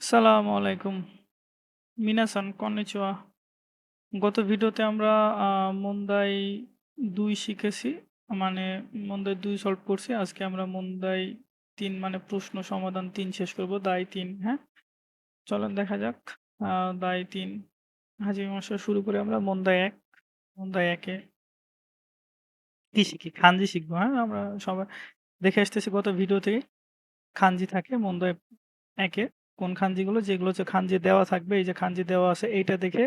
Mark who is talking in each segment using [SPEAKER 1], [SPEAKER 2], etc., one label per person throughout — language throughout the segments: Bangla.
[SPEAKER 1] আসসালামু আলাইকুম। মিনা-সান, কন্নিচিওয়া। গত ভিডিওতে আমরা মুন্দাই ২ শিখেছি। মানে মুন্দাই ২ সলভ করছি। আজকে আমরা মুন্দাই ৩ মানে প্রশ্ন সমাধান তিন শেষ করব। দায় তিন হ্যাঁ? চলেন দেখা যাক। দায় ৩ হাজির মশাই শুরু করে আমরা মুন্দাই ১। মুন্দাই ১ এ কি শিখি? খানজি শিখব, হ্যাঁ? আমরা সবাই দেখে আসতেছি গত ভিডিও থেকেই। খানজি থাকে মুন্দাই ১ এ। কোন খানজিগুলো? যেগুলো হচ্ছে খানজি দেওয়া থাকবে, এই যে খানজি দেওয়া আছে এইটা দেখে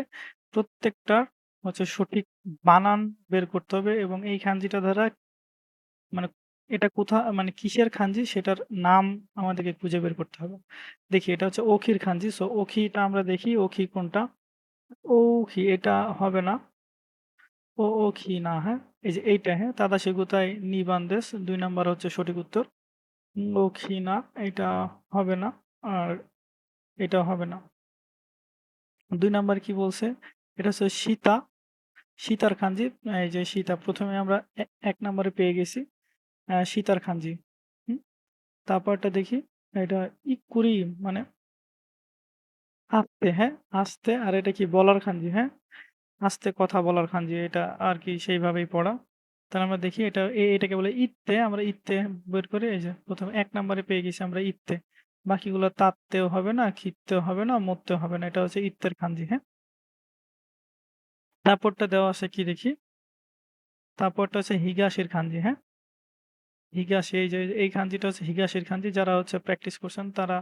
[SPEAKER 1] প্রত্যেকটার হচ্ছে সঠিক বানান বের করতে হবে এবং এই খানজিটা দ্বারা মানে এটা কোথা মানে কিসের খানজি সেটার নাম আমাদেরকে খুঁজে বের করতে হবে। দেখি এটা হচ্ছে ওখির খানজি। সো ওখিটা আমরা দেখি ওখি কোনটা? ওখি এটা হবে না। ও ওখি না, হ্যাঁ? এই যে এইটা, হ্যাঁ? তাদাশি গুতাই নিবান্দেস ২ নাম্বার হচ্ছে সঠিক উত্তর। ওখি না, এটা হবে না। আর এটাও হবে না। ২ নাম্বার কি বলছে? এটা হচ্ছে সীতা। সীতার খানজি। এই যে সীতা প্রথমে আমরা এক ১ নাম্বারে পেয়ে গেছি। সীতার খানজি। তারপরটা দেখি। এটা ইক্কুরি মানে আস্তে, হ্যাঁ? আস্তে আর এটা কি বলার খানজি, হ্যাঁ? আস্তে কথা বলার খানজি। এটা আর কি সেইভাবেই পড়া। তাহলে আমরা দেখি এটা এটাকে বলে ইত্তে। আমরা ইত্তে বের করে এই যে ১ম ১ নাম্বারে পেয়ে গেছি আমরা ইত্তে। বাকিগুলো তাত্তেও হবে না, খিত্তেও হবে না, মত্তেও হবে না। এটা হচ্ছে ইত্তের খানজি, হ্যাঁ? তারপরটা দেওয়া আছে কি দেখি? তারপরটা হচ্ছে হিগাশির খানজি, হ্যাঁ? হিগাশি এই যে এই খানজিটা হচ্ছে হিগাশির খানজি। যারা হচ্ছে প্র্যাকটিস করছেন তারা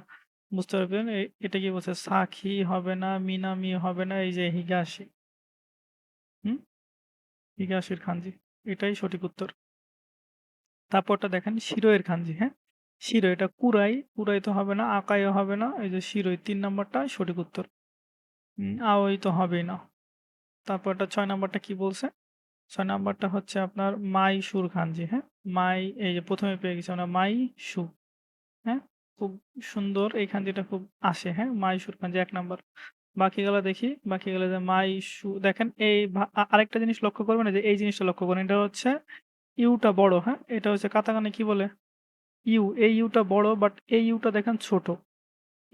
[SPEAKER 1] বুঝতে পারবেন। এটা কি বলছে? সাকি হবে না, মিনামি হবে না। এই যে হিগাশি। হুম? হিগাশির খানজি। এটাই সঠিক উত্তর। তারপরটা দেখেন শিরোয়ের খানজি, হ্যাঁ? শিরো এটা কুরাই, কুরাই তো হবে না, আকাইও হবে না। এই যে শিরোই তিন নম্বরটা সঠিক উত্তর। আওই তো হবেই না। তারপরটা ৬ নাম্বারটা কি বলছে? ছয় নাম্বারটা হচ্ছে আপনার মাইশুর খানজি, হ্যাঁ? মাই এই যে ১ম এ পেয়ে গেছি আমরা মাইশু, হ্যাঁ? খুব সুন্দর এই খানজিটা খুব আসে, হ্যাঁ? মাইশুর খানজি ১ নাম্বার। বাকিগুলা দেখি। বাকিগুলা যে মাই সু দেখেন এই আরেকটা জিনিস লক্ষ্য করবেন যে এই জিনিসটা লক্ষ্য করেন। এটা হচ্ছে ইউটা বড়, হ্যাঁ? এটা হচ্ছে কাতাকানে কি বলে? ইউ। এই ইউটা বড় বাট এই ইউটা দেখেন ছোট।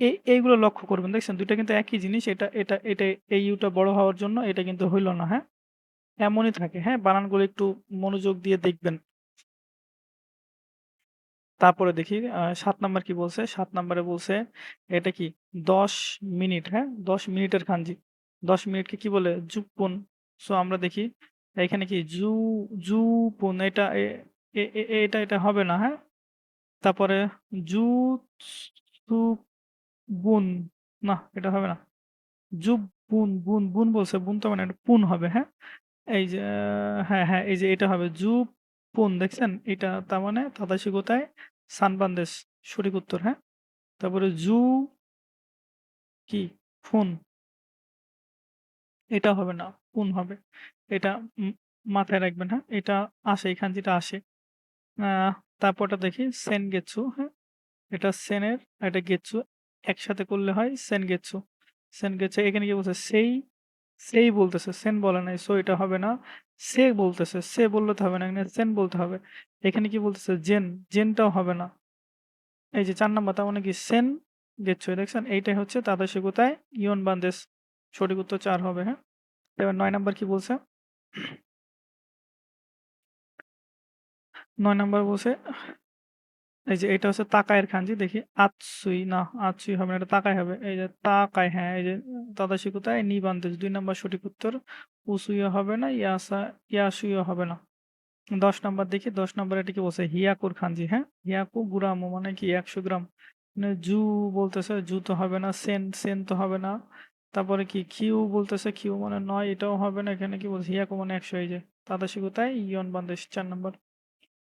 [SPEAKER 1] এই এইগুলো লক্ষ্য করবেন। দেখছেন দুইটা কিন্তু একই জিনিস। এটা এটা এটা এই ইউটা বড় হওয়ার জন্য এটা কিন্তু হইল না, হ্যাঁ? এমনই থাকে, হ্যাঁ? বানানগুলো একটু মনোযোগ দিয়ে দেখবেন। তারপরে দেখি সাত নাম্বার কি বলছে? সাত নাম্বারে বলছে এটা কি? ১০ মিনিট, হ্যাঁ? ১০ মিনিটের খানজি। ১০ মিনিটকে কি বলে? জুপ্পুন। সো আমরা দেখি এখানে কি জু জুপুন এটা এটা এটা হবে না, হ্যাঁ? তারপরে জুতসুবুন না এটা হবে না। জুববুন বুন, বুন বুন বলছে বুন তো মানে পুন হবে, হ্যাঁ? এই যে হ্যাঁ, হ্যাঁ, এই যে এটা হবে জুপুন দেখছেন? এটা তার মানে তাদাশি গোতায় সানবান্দেশ সঠিক উত্তর, হ্যাঁ? তারপরে জু কি? ফুন। এটা হবে না, পুন হবে। এটা মাথায় রাখবেন, হ্যাঁ? এটা আসে, এই খানজিটা আসে। তারপরটা দেখি সেনগেতসু, হ্যাঁ? এটা সেনের এটা গেতসু একসাথে করলে হয় সেনগেতসু। সেনগেতসু এখানে কি বলছে? সেই, সেই বলতেছে, সেন বলে নাই। সো এটা হবে না। সে বলতেছে, সে বললে তো হবে না। এখানে সেন বলতে হবে। এখানে কি বলতেছে? জেন, জেনটাও হবে না। এই যে চার নাম্বার তার মানে কি সেন গেতসু দেখছেন? এইটাই হচ্ছে তাদাশি গোতায় ইয়ন বান্দেস। সঠিক উত্তর চার হবে, হ্যাঁ? এবার নয় নাম্বার কি বলছে? ৯ নাম্বার বলছে, এই যে এটা হচ্ছে তাকায়ের খানজি, দেখি, আতসুই, না, আতসুই হবে না, এটা তাকাই হবে, এই যে তাকাই হ্যাঁ এই যে তাদাশি কোথায়? নিবান্দেজ ২ নাম্বার সঠিক উত্তর, উসুইও হবে না, ইয়াসা, ইয়াসুইও হবে না। ১০ নাম্বার দেখি ১০ নাম্বার এটা কি বলছে? হিয়াকুর খানজি হ্যাঁ হিয়াকু গ্রাম মানে কি ১০০ গ্রাম। মানে জু বলতেছে, জু তো হবে না, সেন সেন তো হবে না। তারপরে কি, কিউ বলতেছে, কিউ মানে নয়, এটাও হবে না, এখানে কি বলছে? হিয়াকু মানে একশো, এই যে তাদাশি কোথায়? ইয়ন বান্দেশ চার নাম্বার।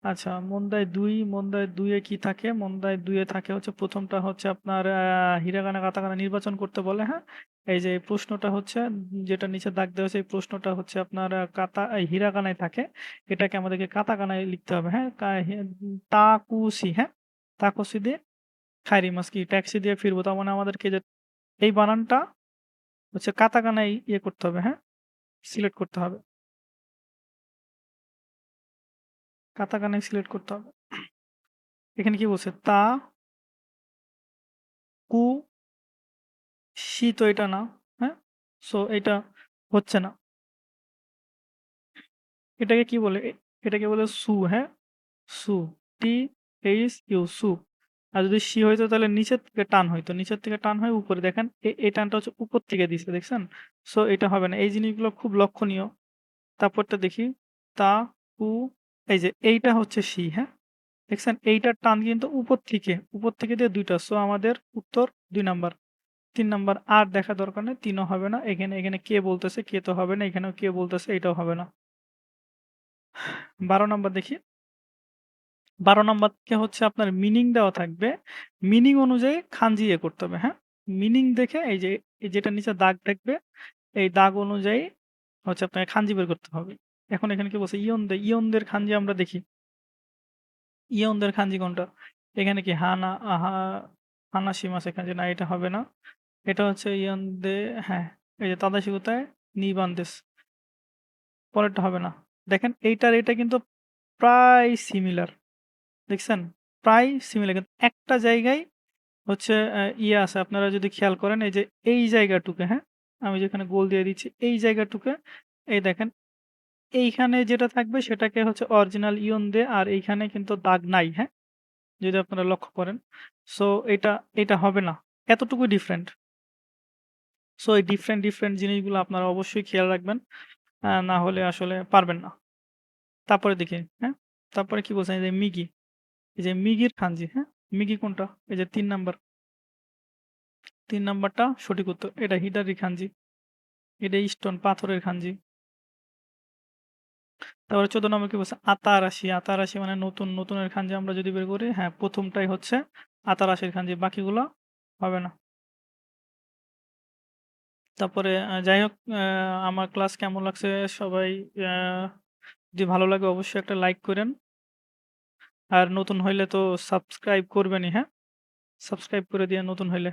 [SPEAKER 1] আচ্ছা মন্দাই ২, মন্দাই ২ এ কি থাকে? মন্দাই ২ এ থাকে হচ্ছে ১ম টা হচ্ছে আপনার আ হিরাগানা, কাতাকানা নির্বাচন করতে বলে, হ্যাঁ? এই যে প্রশ্নটা হচ্ছে যেটা নিচে দাগ দেওয়া এই প্রশ্নটা হচ্ছে আপনার কাতা এই হিরাগানায় থাকে। এটাকে আমাদেরকে কাতাকানায় লিখতে হবে, হ্যাঁ? তাকুসি, হ্যাঁ? তাকুসি দিয়ে খাইরিমাস কি ট্যাক্সি দিয়ে ফিরবো। তার মানে আমাদেরকে যে এই বানানটা হচ্ছে কাতাকানায় ইয়ে করতে হবে, হ্যাঁ? সিলেক্ট করতে হবে। কাতাকানায় সিলেক্ট করতে হবে। এখানে কি বলছে? তা, কু সি তো এটা না হ্যাঁ? সো এটা হচ্ছে না। এটাকে কি বলে? এটাকে বলে সু হ্যাঁ? সু, টি, এইচ, ইউ, সু। আর যদি সি হইতো তাহলে নিচের থেকে টান হইতো নিচের থেকে টান হয় উপরে। দেখেন এই টানটা হচ্ছে উপর থেকে দিছে, দেখছেন? সো এটা হবে না। এই জিনিসগুলো খুব লক্ষণীয়। তারপরটা দেখি। তা উ এই যে এইটা হচ্ছে সি হ্যাঁ? দেখছেন? এইটার টান কিন্তু উপর থেকে উপর থেকে দিয়ে দুইটা। সো আমাদের উত্তর দুই নাম্বার, তিন নাম্বার। আর দেখা দরকার নেই, তিনও হবে না। এখানে এখানে কে বলতেছে, কে তো হবে না। এখানেও কে বলতেছে, এটাও হবে না। বারো নাম্বার দেখি। বারো নাম্বারকে হচ্ছে আপনার মিনিং দেওয়া থাকবে। মিনিং অনুযায়ী খানজি এ করতে হবে হ্যাঁ? মিনিং দেখে এই যে যেটা নিচে দাগ থাকবে এই দাগ অনুযায়ী হচ্ছে আপনাকে খানজি বের করতে হবে। এখন এখানে কি বলছে? ইয়নদে ইয়নদের খানজি আমরা দেখি। ইয়নদের খানজি কোনটা? এখানে কি হানা, আহা, হানা সীমা সেখানে না, এটা হবে না। এটা হচ্ছে ইয়নদে হ্যাঁ এই যে তাদাশি কোথায় নিবান্দেশ। পরেরটা হবে না। দেখেন, এইটার এটা কিন্তু প্রায় সিমিলার দেখছেন? প্রায় সিমিলার কিন্তু একটা জায়গায় হচ্ছে ইয়ে আছে। আপনারা যদি খেয়াল করেন, এই যে এই জায়গাটুকে হ্যাঁ আমি যেখানে গোল দিয়ে দিচ্ছি, এই জায়গাটুকে, এই দেখেন এইখানে যেটা থাকবে সেটাকে হচ্ছে অরিজিনাল ইয়ন দে আর এইখানে কিন্তু দাগ নাই হ্যাঁ? যদি আপনারা লক্ষ্য করেন। সো এটা এটা হবে না। এতটুকু ডিফারেন্ট সো এই ডিফারেন্ট ডিফারেন্ট জিনিসগুলো আপনারা অবশ্যই খেয়াল রাখবেন। না হলে আসলে পারবেন না। তারপরে দেখি হ্যাঁ? তারপরে কি বলছেন? এই যে মিগি। এই যে মিগির খানজি হ্যাঁ? মিগি কোনটা? এই যে তিন নাম্বার। তিন নাম্বারটা সঠিক উত্তর। এটা হিডারি খানজি। এটা স্টোন পাথরের খানজি। তারপরে চোদ্দ নম্বর কি বলছে? আতারাশি। আতারাশি মানে নতুন, নতুনের খানজি আমরা যদি বের করি হ্যাঁ প্রথমটাই হচ্ছে আতারাশির খানজি। বাকিগুলো হবে না। তারপরে যাই হোক আমার ক্লাস কেমন লাগছে সবাই যদি ভালো লাগে অবশ্যই একটা লাইক করেন। আর নতুন হইলে তো সাবস্ক্রাইব করবেনই হ্যাঁ? সাবস্ক্রাইব করে দিয়ে নতুন হইলে।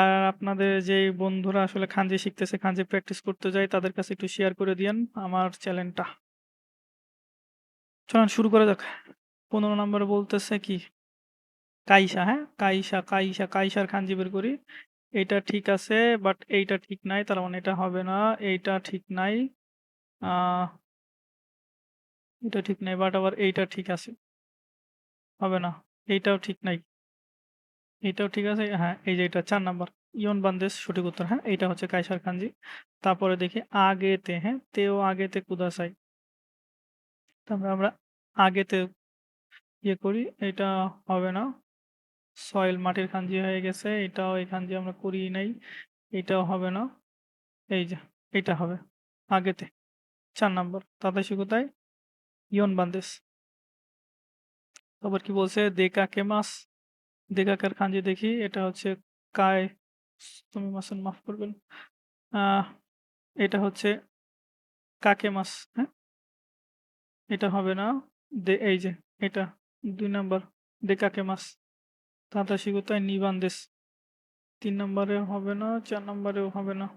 [SPEAKER 1] আর আপনাদের যে বন্ধুরা আসলে খানজি শিখতেছে, খানজি প্র্যাকটিস করতে যায়, তাদের কাছে একটু শেয়ার করে দিয়েন আমার চ্যানেলটা চলুন শুরু করা যাক। পনেরো নম্বরে বলতেছে কি? কাইসা হ্যাঁ? কাইসা কাইসা, কাইসার খানজি বের করি। এইটা ঠিক আছে বাট এইটা ঠিক নাই, তার মানে এটা হবে না, এইটা ঠিক নাই এটা ঠিক নাই বাট আবার এইটা ঠিক আছে। হবে না, এইটাও ঠিক নাই। এইটাও ঠিক আছে হ্যাঁ এই যে এটা চার নাম্বার। ইয়ন বান্দেশ সঠিক উত্তর হ্যাঁ এইটা হচ্ছে কাইসার খানজি। তারপরে দেখি আগেতে হ্যাঁ তেও আগেতে কুদাসাই। তারপরে আমরা আগেতে ইয়ে করি, এটা হবে না, সয়েল মাটির খানজি হয়ে গেছে, এটাও এই খানজি আমরা করি নাই, এটাও হবে না, এই যে, এটা হবে আগেতে, চার নাম্বার তাদাশি কোথায়? ইয়ন বান্দেশ তারপর কি বলছে? দেকাকে মাস দেকাকার খানজি দেখি, এটা হচ্ছে কায়। তুমি মাসুন মাফ করবেন। আহ এটা হচ্ছে কাকে মাস হ্যাঁ? এটা হবে না, দে, এই যে, এটা, দুই নাম্বার মাস। তাতাশি কোথায় নিবান্দেশ তিন নম্বরে হবে না, চার নম্বরেও হবে না।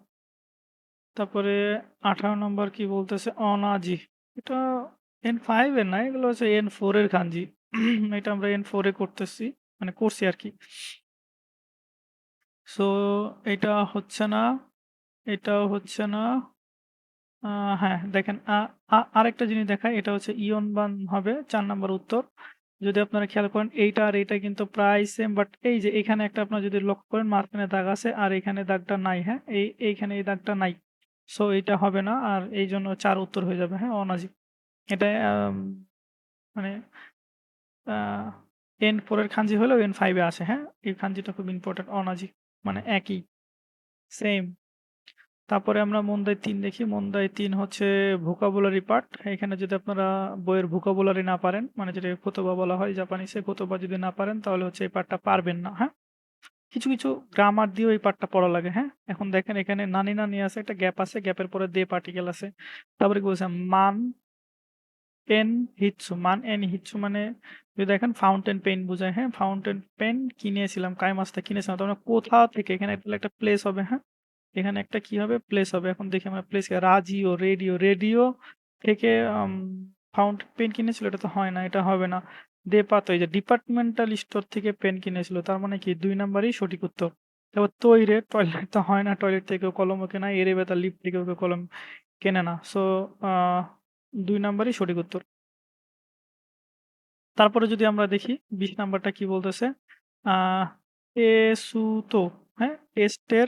[SPEAKER 1] তারপরে আঠারো নম্বর কি বলতেছে? অনাজি। এটা এন ফাইভ এর না, এগুলো হচ্ছে এন ফোর এর খানজি। এটা আমরা এন ফোর করতেছি। মানে করছি আর কি। সো এটা হচ্ছে না, এটাও হচ্ছে না। হ্যাঁ দেখেন আরেকটা জিনিস দেখায় এটা হচ্ছে ইয়ন বান হবে, চার নাম্বার উত্তর। যদি আপনারা খেয়াল করেন, এইটা আর এইটা কিন্তু প্রায় সেম বাট এই যে এখানে একটা আপনারা যদি লক্ষ্য করেন, মাঝখানে দাগ আছে, আর এখানে দাগটা নাই হ্যাঁ এই, এইখানে এই দাগটা নাই। সো এটা হবে না, আর এই জন্য চার উত্তর হয়ে যাবে হ্যাঁ অনাজি এটা মানে এন ফোরের খানজি হলেও এন ফাইভে আসে হ্যাঁ? এই খানজিটা খুব ইম্পর্টেন্ট অনাজি মানে একই সেম তারপরে আমরা মন্দাই তিন দেখি মন্দাই তিন হচ্ছে ভোকাবুলারি পার্ট এখানে যদি আপনারা বইয়ের ভোকাবুলারি না পারেন মানে যেটা কোতোবা বলা হয় জাপানিসে কোতোবা যদি না পারেন, তাহলে হচ্ছে এই পার্টটা পারবেন না হ্যাঁ? কিছু কিছু গ্রামার দিয়েও এই পার্টটা পড়া লাগে হ্যাঁ? এখন দেখেন এখানে নানি নানি আছে, একটা গ্যাপ আছে গ্যাপের পরে দে পার্টিকেল আছে। তারপরে কি বলছে? মান এন হিটসু মান এন হিটসু মানে যদি দেখেন ফাউন্টেন পেন বোঝায় হ্যাঁ? ফাউন্টেন পেন কিনেছিলাম, কাই মাছটা কিনেছিলাম? তার মানে কোথা থেকে? এখানে একটা প্লেস হবে হ্যাঁ? এখানে একটা কি হবে? প্লেস হবে। এখন দেখি আমরা প্লেস রাজিও রেডিও রেডিও থেকে ফাউন্টেন পেন কিনেছিল, এটা তো হয় না, এটা হবে না। দে পাতো এই যে ডিপার্টমেন্টাল স্টোর থেকে পেন কিনেছিল, তার মানে কি? দুই নাম্বারই সঠিক উত্তর। তারপর তৈরে টয়লেট তো হয় না টয়লেট থেকেও কলমও কেনা, এরে বেতা লিপ কেউ কলম কেনে না। সো দুই নাম্বারই সঠিক উত্তর। তারপরে যদি আমরা দেখি, বিশ নাম্বারটা কি বলতেছে? আহ এ সুতো হ্যাঁ? টেস্টের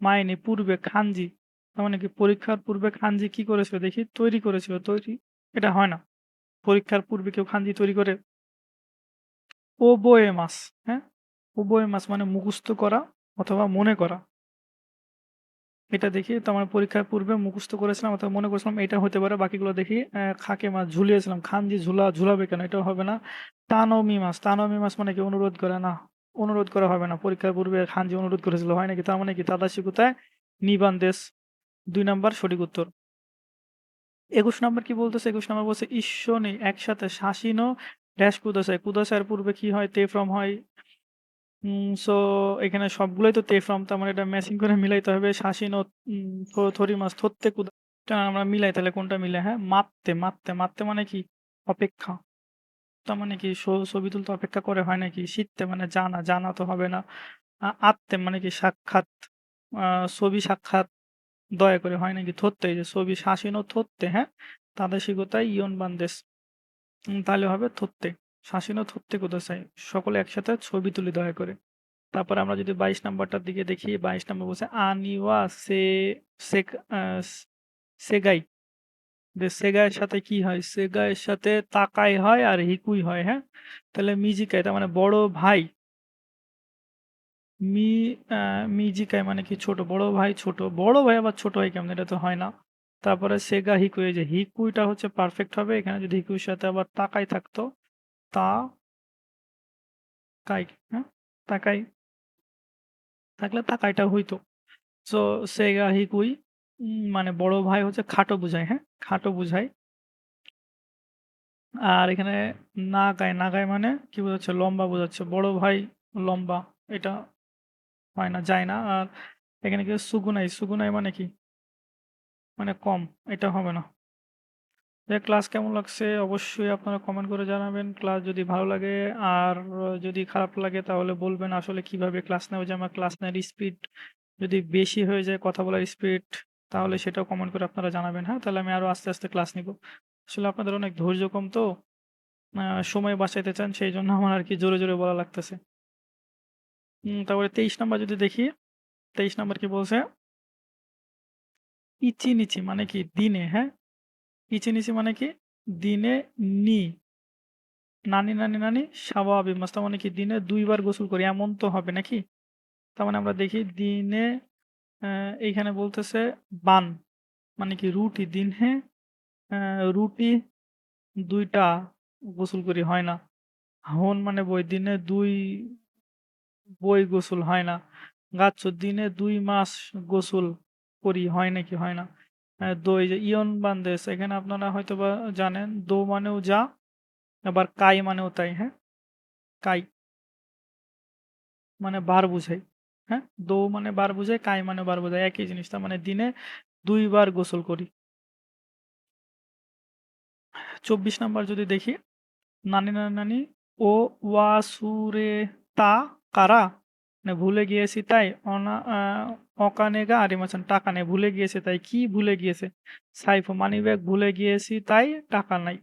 [SPEAKER 1] মাইনে পূর্বে খানজি, তার মানে কি পরীক্ষার পূর্বে খানজি কি করেছিল? দেখি, তৈরি করেছিল, তৈরি, এটা হয় না। পরীক্ষার পূর্বে কেউ খানজি তৈরি করে? ও বয়ে মাস হ্যাঁ? ও বয়ে মাস মানে মুখস্থ করা অথবা মনে করা। এটা দেখি, তো আমার পরীক্ষার পূর্বে মুখস্থ করেছিলাম অথবা মনে করেছিলাম এটা হতে পারে, বাকিগুলো দেখি খাকে মাছ ঝুলিয়েছিলাম খানজি ঝুলা, ঝুলাবে কেন? এটাও হবে না। তানমি মাছ তানমি মাছ মানে কি? অনুরোধ করে না, অনুরোধ করা হবে না। পরীক্ষার পূর্বে খানজি অনুরোধ করেছিল, হয় নাকি? তার মানে কি? তাদাসি কোথায় নিবান দেশ। দুই নাম্বার, সঠিক উত্তর। একুশ নম্বর কি বলতেছে? একুশ নম্বর বলছে ঈশ্বনী একসাথে শাসিনো ড্যাশ কুদাসায়। কুদাসায়ের পূর্বে কি হয়? তে ফ্রম হয় সো এখানে সবগুলোই তো তে ফ্রম তার মানে এটা ম্যাচিং করে মিলাইতে হবে। শাসিনো থরি মাস থত্তে কুদা এটা আমরা মিলাই তাহলে কোনটা মিলে? হ্যাঁ মাপতে মাপতে। মাপতে মানে কি? অপেক্ষা। তার মানে কি? ছবি তুলতে অপেক্ষা করে হয় নাকি? শিখতে মানে জানা জানা তো হবে না। আত্মে মানে কি? সাক্ষাৎ আহ, ছবি সাক্ষাৎ দয়া করে হয় নাকি? এই যে ছবি শাসিনো থত্তে হ্যাঁ? তাদের শিকতায় ইয়ন বান্দেশ। উম, তাহলে হবে থত্তে। শাসিনো থত্তে কোথায় চাই? সকলে একসাথে ছবি তুলি দয়া করে। তারপর আমরা যদি বাইশ নাম্বারটার দিকে দেখি বাইশ নাম্বার বলছে আনিওয়া সে সেগাই। যে সেগাইয়ের সাথে কি হয়? সেগাইয়ের সাথে তাকাই হয় আর হিকুই হয় হ্যাঁ? তাহলে মিজিকাই তার মানে বড় ভাই। মি আহ, মিজিকাই মানে কি ছোট? বড় ভাই ছোট। বড় ভাই আবার ছোট হয় কেমন? এটা তো হয় না। তারপরে সেগা হিকুই এই যে হিকুইটা হচ্ছে পারফেক্ট হবে। এখানে যদি হিকুইর সাথে আবার তাকাই থাকতো তা কাই তাকাই থাকলে তাকাইটা হইতো সো সেগা হিকুই মানে বড় ভাই হচ্ছে খাটো বুঝায় হ্যাঁ খাটো বুঝায় আর এখানে নাগায় নাগায় মানে কি বোঝাচ্ছে লম্বা বোঝাচ্ছে বড় ভাই লম্বা এটা হয় না যায় না আর এখানে কি সুগুনাই সুগুনাই মানে কি মানে কম এটা হবে না যে ক্লাস কেমন লাগছে? অবশ্যই আপনারা কমেন্ট করে জানাবেন। ক্লাস যদি ভালো লাগে আর যদি খারাপ লাগে তাহলে বলবেন আসলে কীভাবে ক্লাস নেওয়া যায়, আমার ক্লাস নেওয়ার স্পিড যদি বেশি হয়ে যায়, কথা বলার স্পিড তাহলে সেটাও কমেন্ট করে আপনারা জানাবেন। হ্যাঁ তাহলে আমি আরও আস্তে আস্তে ক্লাস নিব। আসলে আপনাদের অনেক ধৈর্য কম তো সময় বাঁচাইতে চান, সেই জন্য আমার আর কি জোরে জোরে বলা লাগতেছে। তারপরে তেইশ নাম্বার যদি দেখি, তেইশ নাম্বার কি বলছে? ইচি নিচি মানে কি দিনে হ্যাঁ? ইচি নিচি মানে কি? দিনে নি। নানি নানি নানি, স্বাভাবিক। মাস তার মানে কি? দিনে দুইবার গোসল করি। এমন তো হবে নাকি? তার মানে আমরা দেখি দিনে এইখানে বলতেছে বান। মানে কি? রুটি। দিনে রুটি দুইটা গোসল করি, হয় না? হন মানে বই। দিনে দুই বই গোসল হয় না। গাছ দিনে দুই মাস গোসল করি, হয় নাকি? হয় না। আহ, দো এই যে ইয়ন বান্দেস এখানে আপনারা হয়তো বা জানেন দো মানেও যা আবার কাই মানেও তাই হ্যাঁ? কাই মানে বার বুঝাই হ্যাঁ? দো মানে বার বুঝায় কাই মানে বার বোঝায় একই জিনিস তার মানে দিনে দুইবার গোসল করি। চব্বিশ নাম্বার যদি দেখি নানি নানি নানি ও ওয়াসুরে তা কারা? মানে ভুলে গিয়েছি তাই অনা আহ, অকানেগা আরিমাচান টাকা নেই ভুলে গিয়েছে তাই কি ভুলে গিয়েছে? সাইফো মানি ব্যাগ ভুলে গিয়েছি তাই টাকা নাই।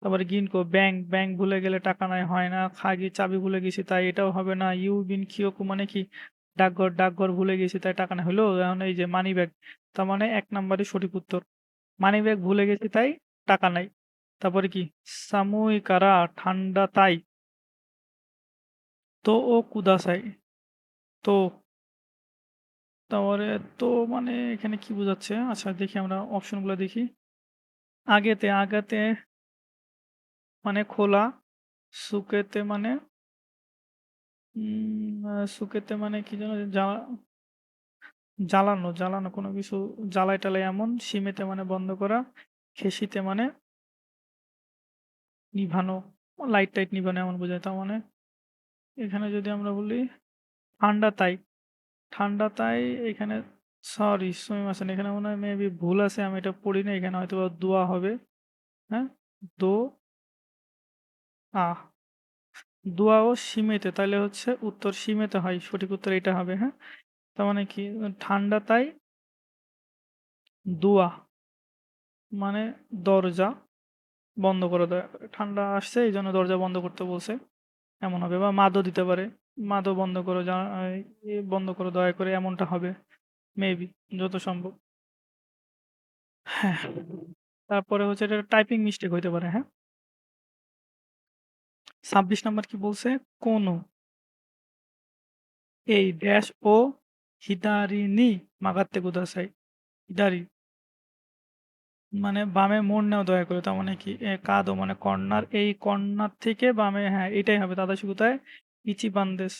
[SPEAKER 1] তারপরে গিনকো ব্যাংক ব্যাংক ভুলে গেলে টাকা নাই হয় না খাগি চাবি ভুলে গেছি তাই এটাও হবে না ইউ বিন কিয়োকু মানে কি? ডাকঘর ডাকঘর ভুলে গেছি তাই টাকা নাই হলো? এখন এই যে মানি ব্যাগ তার মানে এক নাম্বারই সঠিক উত্তর। মানি ব্যাগ ভুলে গেছি তাই টাকা নাই। তারপরে কি? সাময়িকারা ঠান্ডা তাই। তো ও কুদাসাই। তো তারপরে তো মানে এখানে কি বোঝাচ্ছে? আচ্ছা দেখি আমরা অপশনগুলো দেখি। আগেতে আগাতে মানে খোলা সুকেতে মানে উম, সুকেতে মানে কি যেন জ্বালা- জ্বালানো জ্বালানো কোনো কিছু জ্বালাই টালাই এমন সিমেতে মানে বন্ধ করা খেসিতে মানে নিভানো লাইট টাইট নিভানো এমন বোঝায়। তার মানে এখানে যদি আমরা বলি ঠান্ডা তাই। ঠান্ডা তাই এখানে সরি সুমিম হাসান এখানে মনে হয় মেবি ভুল আছে, আমি এটা পড়ি না এখানে হয়তো দোয়া হবে। হ্যাঁ? দো, আহ, দোয়া ও সীমেতে তাহলে হচ্ছে উত্তর সীমেতে হয়, সঠিক উত্তর এটা হবে হ্যাঁ? তার মানে কি? ঠান্ডা তাই দুয়া মানে দরজা বন্ধ করে দেয়। ঠান্ডা আসছে এই জন্য দরজা বন্ধ করতে বলছে। এমন হবে, বা মাদও দিতে পারে। মাদও বন্ধ করো বন্ধ করো দয়া করে এমনটা হবে। মেবি যত সম্ভব। হ্যাঁ। তারপরে হচ্ছে এটা টাইপিং মিস্টেক হইতে পারে হ্যাঁ? ছাব্বিশ নাম্বার কি বলছে? কোনো এই ড্যাশ ও হিদারিনি মাগাত্তে কুদাসাই হিদারি। মানে বামে মোড় নেও দয়া করে তার মানে কি? এ, কাদো মানে কর্নার এই কর্নার থেকে বামে হ্যাঁ এটাই হবে তাদাশি কোথায় ইচি বান্দেস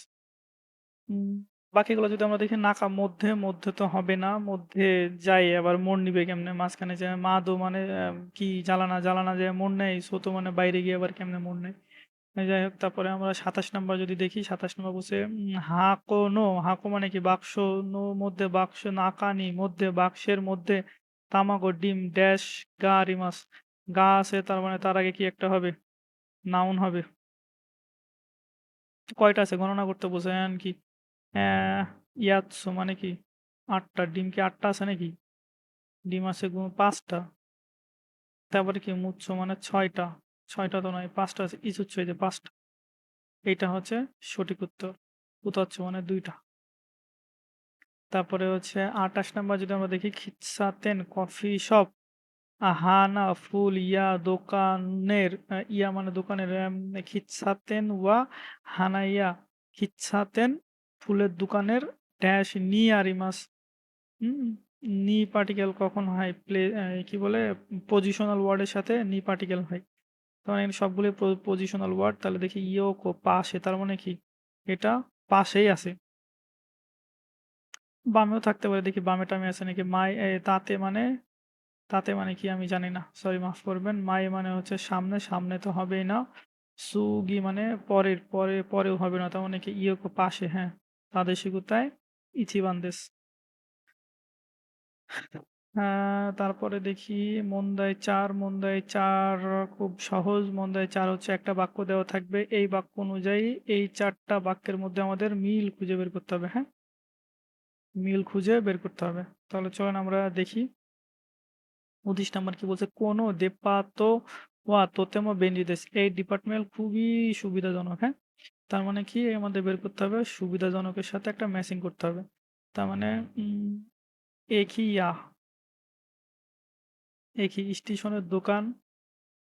[SPEAKER 1] উম, বাকিগুলো যদি আমরা দেখি নাকা মধ্যে মধ্যে তো হবে না মধ্যে যাই আবার মোড় নিবে কেমনে? মাঝখানে যে মা দো মানে কি জ্বালানা জ্বালানা যায় মোড় নেই সোতো মানে বাইরে গিয়ে আবার কেমনে মোড় নেই? যাই হোক তারপরে আমরা সাতাশ নাম্বার যদি দেখি সাতাশ নাম্বার বলছে হাকো নো হাকো মানে কি বাক্স নো মধ্যে বাক্স নাকানি মধ্যে বাক্সের মধ্যে তামাগো ডিম ড্যাশ গা রিমাস। গা আছে তার মানে তার আগে কি একটা হবে? নাউন হবে। কয়টা আছে? গণনা করতে বোঝেন কি? আহ, ইয়াৎসু মানে কি? আটটা ডিম কি আটটা আছে নাকি? ডিম আছে পাঁচটা। তারপরে কি মুচ্ছ মানে ছয়টা। ছয়টা তো নয় পাঁচটা আছে। ইচুচ্ছ এই যে পাঁচটা। এইটা হচ্ছে সঠিক উত্তর। উতাচ্ছ মানে দুইটা। তারপরে হচ্ছে আঠাশ নাম্বার যদি আমরা দেখি খিচ্ছাতেন কফি শপ। আহানা, ফুল, ইয়া, দোকানের ইয়া মানে দোকানের খিচ্ছাতেন ওয়া হানাইয়া খিচ্ছাতেন ফুলের দোকানের ড্যাশ নি আরিমাস নি পার্টিকেল কখন হয়? প্লে কি বলে? পজিশনাল ওয়ার্ডের সাথে নি পার্টিকেল হয়। তার মানে সবগুলো পজিশনাল ওয়ার্ড তাহলে দেখি ইয়োকো পাশে, তার মানে কি? এটা পাশেই আছে। বামেও থাকতে পারে, দেখি বামে টামে আছে নাকি? মাই তাতে মানে তাতে মানে কি আমি জানি না সরি মাফ করবেন মাই মানে হচ্ছে সামনে সামনে তো হবেই না সুগি মানে পরের পরে পরেও হবে না তার মানে কি ইয়োকো পাশে হ্যাঁ তাদের শিকুতায় ইচিবান্দেস আহ, তারপরে দেখি মন্দাই চার মন্দাই চার খুব সহজ মন্দাই চার হচ্ছে একটা বাক্য দেওয়া থাকবে এই বাক্য অনুযায়ী এই চারটা বাক্যের মধ্যে আমাদের মিল খুঁজে বের করতে হবে হ্যাঁ মিল খুঁজে বের করতে হবে। তাহলে চলেন আমরা দেখি। উনিশ নাম্বার কি বলছে? কোনো দেপাতো ওয়া তোতেমো বেঞ্জিদেস এই ডিপার্টমেন্ট খুবই সুবিধাজনক হ্যাঁ? তার মানে কি? আমাদের বের করতে হবে, সুবিধাজনকের সাথে একটা ম্যাচিং করতে হবে। তার মানে একই ইয়া একই স্টেশনের দোকান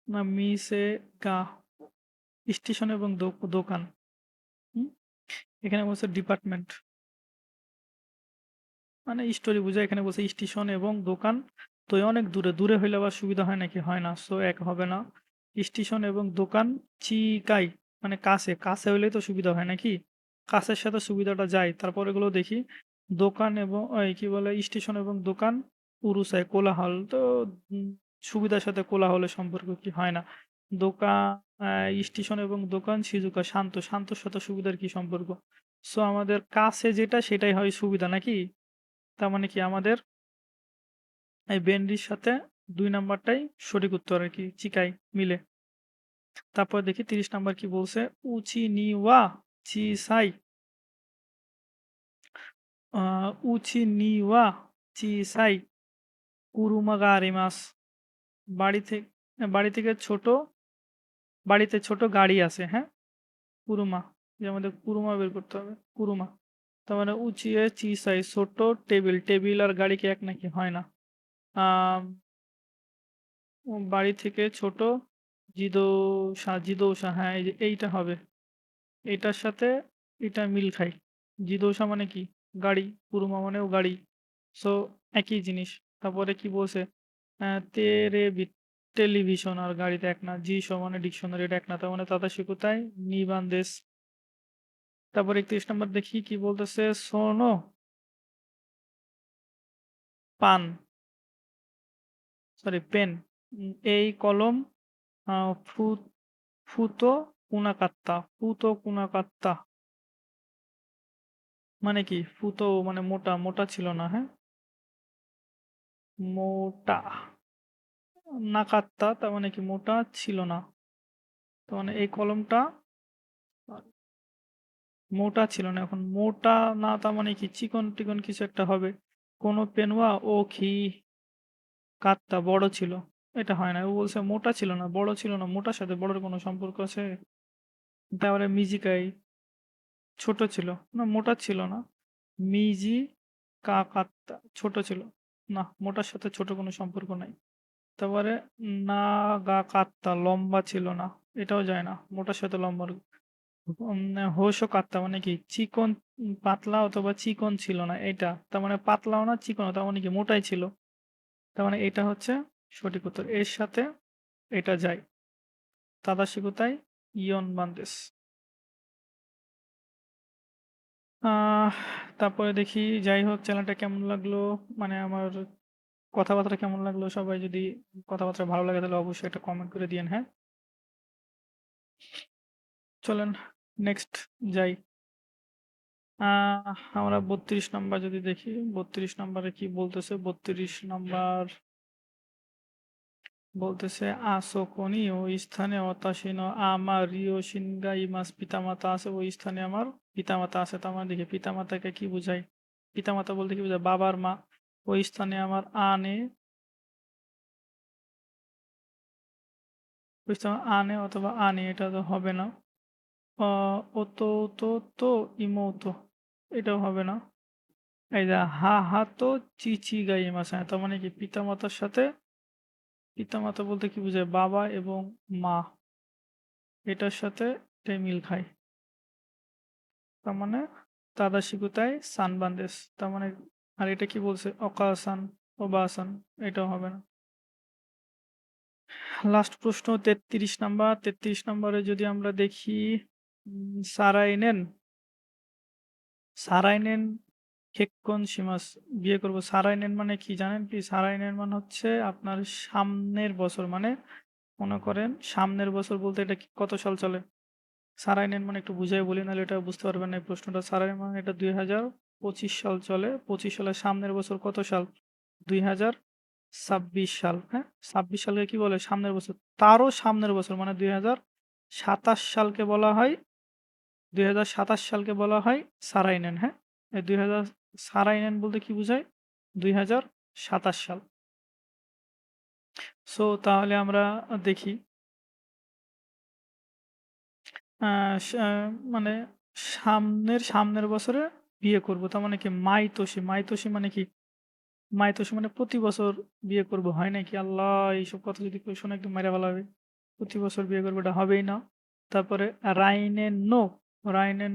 [SPEAKER 1] না মিসে গা? স্টেশন এবং দোকান? এখানে বলছে ডিপার্টমেন্ট মানে স্টোরি বোঝায় এখানে বলছে স্টেশন এবং দোকান তো অনেক দূরে দূরে হইলে আবার সুবিধা হয় নাকি? হয় না সো এক হবে না। স্টেশন এবং দোকান চিকাই মানে কাছে কাছে হইলেই তো সুবিধা হয় নাকি? কাছের সাথে সুবিধাটা যায়। তারপর এগুলো দেখি, দোকান এবং, ওই কি বলে, স্টেশন এবং দোকান উরুসায় কোলাহল। তো সুবিধার সাথে কোলাহলের সম্পর্ক কি? হয় না। দোকান স্টেশন এবং দোকান সিজুকা, শান্ত, শান্তর সাথে সুবিধার কি সম্পর্ক? সো আমাদের কাছে যেটা, সেটাই হয় সুবিধা নাকি? তার মানে কি আমাদের এই বেন্ডির সাথে দুই নাম্বারটাই সঠিক উত্তর আর কি চিকাই মিলে। তারপর দেখি তিরিশ নাম্বার কি বলছে, উচি নি ওয়া চি সাই। উচি নি ওয়া চি সাই। কুরুমা গা আরিমাস বাড়ি থেকে বাড়ি থেকে ছোট, বাড়িতে ছোট গাড়ি আছে হ্যাঁ? কুরুমা, যে আমাদের কুরুমা বের করতে হবে, কুরুমা। তার মানে উচিয়ে চি সাই, ছোট টেবিল টেবিল আর গাড়ি কি এক নাকি? হয় না। বাড়ি থেকে ছোট জিদোসা জিদোসা হ্যাঁ এই যে এইটা হবে। এটার সাথে এটা মিল খায় জিদোসা মানে কি? গাড়ি কুরুমা মানেও গাড়ি। সো, একই জিনিস। তারপরে কি বলছে? তেরে বি- টেলিভিশন আর গাড়িতে এক না, জি সমানে ডিকশনারি এটা এক না, তার মানে তাতা শিকুতায় নিবান্দেশ তারপর একত্রিশ নম্বর দেখি কি বলতেছে? সোনো পান। সরি পেন এই কলম ফুতো কুনাকাত্তা ফুতো কুনাকাত্তা। মানে কি? ফুতো মানে মোটা মোটা ছিল না হ্যাঁ? মোটা। নাকাত্তা, তার মানে কি মোটা ছিল না। তার মানে এই কলমটা মোটা ছিল না। এখন মোটা না, তার মানে কি? চিকন-টিকন কিছু একটা হবে। কোনো পেনওয়া, ও, খি কাত্তা বড় ছিল। এটা হয় না। ও বলছে মোটা ছিল না, বড় ছিল না। মোটার সাথে বড়র কোনো সম্পর্ক আছে? তারপরে মিজিকাই ছোট ছিল। না মোটা ছিল না। মিজি কা কাত্তা ছোট ছিল। না মোটার সাথে ছোট কোনো সম্পর্ক নাই। তারপরে নাগাকাত্তা লম্বা ছিল না। এটাও যায় না। মোটার সাথে লম্বার উম হোশোকাত্তা মানে কি চিকন পাতলা অথবা চিকন ছিল না এটা তার মানে পাতলাও না চিকনও তার মানে কি মোটাই ছিল। তার মানে এটা হচ্ছে সঠিক উত্তর। এর সাথে এটা যায়। তাদাশিকুতাই ইয়ন বান্দেস। আহ, তারপরে দেখি যাই হোক চ্যানেলটা কেমন লাগল মানে আমার কথাবার্তা কেমন লাগল সবাই যদি কথাবার্তা ভালো লাগে, তাহলে অবশ্যই একটা কমেন্ট করে দিয়েন হ্যাঁ চলেন নেক্সট যাই আহ, আমরা বত্রিশ নাম্বার যদি দেখি, বত্রিশ নাম্বারে কি বলতেছে? বত্রিশ নাম্বার বলতেছে, আসোকনি ওই স্থানে অতাসীন আমার রিও সিনগা ইমাস পিতামাতা আছে ওই স্থানে আমার পিতামাতা আছে। তার মানে দেখি, পিতামাতাকে কি বোঝায়? পিতামাতা বলতে কি বোঝায়? বাবার মা ওই স্থানে আমার আনে আনে অথবা আনে, এটা তো হবে না। ও তো তো তো ইমো তো এটাও হবে না। এই যে হা হা তো চিচি গাই মাসা তার মানে কি পিতামাতার সাথে? পিতামাতা বলতে কি বোঝায়? বাবা এবং মা। এটার সাথে মিল খায়। তার মানে তাদা শিকুতায় সান বান্দেস তার মানে আর এটা কি বলছে? অকাসান ও বাসান এটাও হবে না। লাস্ট প্রশ্ন তেত্রিশ নাম্বার। তেত্রিশ নম্বরে যদি আমরা দেখি উম, সারাইনেন সারাইনেন হেক্কন সীমাস বিয়ে করব। সারাইনেন মানে কি জানেন কি? সারাইনেন মানে হচ্ছে আপনার সামনের বছর মানে মনে করেন সামনের বছর বলতে এটা কত সাল চলে? সারাইনেন মানে একটু বুঝাই বলি, নাহলে এটা বুঝতে পারবেন না এই প্রশ্নটা। সারাইন মানে এটা দুই হাজার পঁচিশ সাল চলে। পঁচিশ সালের সামনের বছর কত সাল? দুই হাজার ছাব্বিশ সাল হ্যাঁ? ছাব্বিশ সালকে কি বলে? সামনের বছর। তারও সামনের বছর মানে দুই হাজার সাতাশ সালকে বলা হয় দুই হাজার সাতাশ সালকে বলা হয় সারাইনেন হ্যাঁ? দুই হাজার, সারাইনেন বলতে কি বোঝায়? দুই হাজার সাতাশ সাল। সো তাহলে আমরা দেখি। মানে সামনের সামনের বছরে বিয়ে করব, তার মানে কি মাইতোষী মাইতোষী মানে কি? মাইতোষী মানে প্রতি বছর বিয়ে করব, হয় নাকি আল্লাহ, এইসব কথা যদি কেউ শুনে একদম মেরে ফেলা হবে। প্রতি বছর বিয়ে করব, এটা হবেই না। তারপরে রাইনেন নো রাইনেন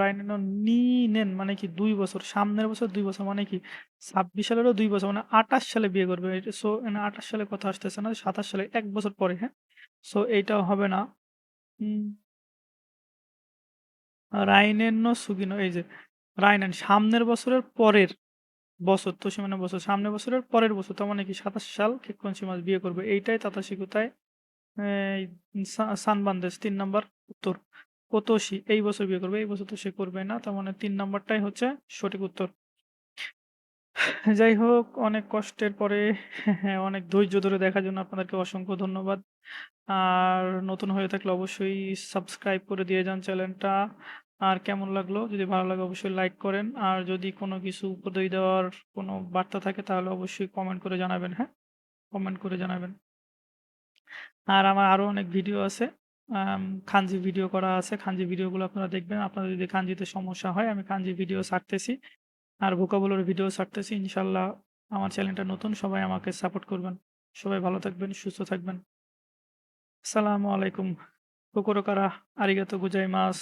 [SPEAKER 1] রাইনেন নো নি নেন মানে কি দুই বছর, সামনের বছর দুই বছর মানে কি ছাব্বিশ সালেরও দুই বছর মানে আঠাশ সালে বিয়ে করবে সো আঠাশ সালে কথা আসতেছে না, সাতাশ সালে, এক বছর পরে হ্যাঁ? সো এইটাও হবে না। রাইনেন সুগিনো, এই যে রাইনেন সামনের বছরের পরের বছর তো সে মানে বছর, সামনের বছরের পরের বছর, তার মানে কি সাতাশ সাল খেক্ষণসী মাস বিয়ে করবে, এইটাই তাতাশি কোথায় সানবান্দেশ তিন নাম্বার উত্তর। কোতোশি এই বছর বিয়ে করবে এই বছর তো সে করবে না তার মানে তিন নাম্বারটাই হচ্ছে সঠিক উত্তর। যাই হোক অনেক কষ্টের পরে হ্যাঁ, অনেক ধৈর্য ধরে দেখার জন্য আপনাদেরকে অসংখ্য ধন্যবাদ। আর নতুন হয়ে থাকলে অবশ্যই সাবস্ক্রাইব করে দিয়ে যান চ্যানেলটা আর কেমন লাগল? যদি ভালো লাগে অবশ্যই লাইক করেন। আর যদি কোনো কিছু উপদেশ দেওয়ার কোনো বার্তা থাকে তাহলে অবশ্যই কমেন্ট করে জানাবেন হ্যাঁ? কমেন্ট করে জানাবেন। আর আমার আরও অনেক ভিডিও আছে। আম, খানজি ভিডিও করা আছে। খানজি ভিডিওগুলো আপনারা দেখবেন। আপনাদের যদি খানজিতে সমস্যা হয় আমি খানজি ভিডিও ছাড়তেছি। আর ভোকাবলের ভিডিও ছাড়তেছি ইনশাল্লাহ আমার চ্যানেলটা নতুন সবাই আমাকে সাপোর্ট করবেন। সবাই ভালো থাকবেন সুস্থ থাকবেন। আসসালামু আলাইকুম। কোকোরো কারা আরিগাতো গুজাই মাস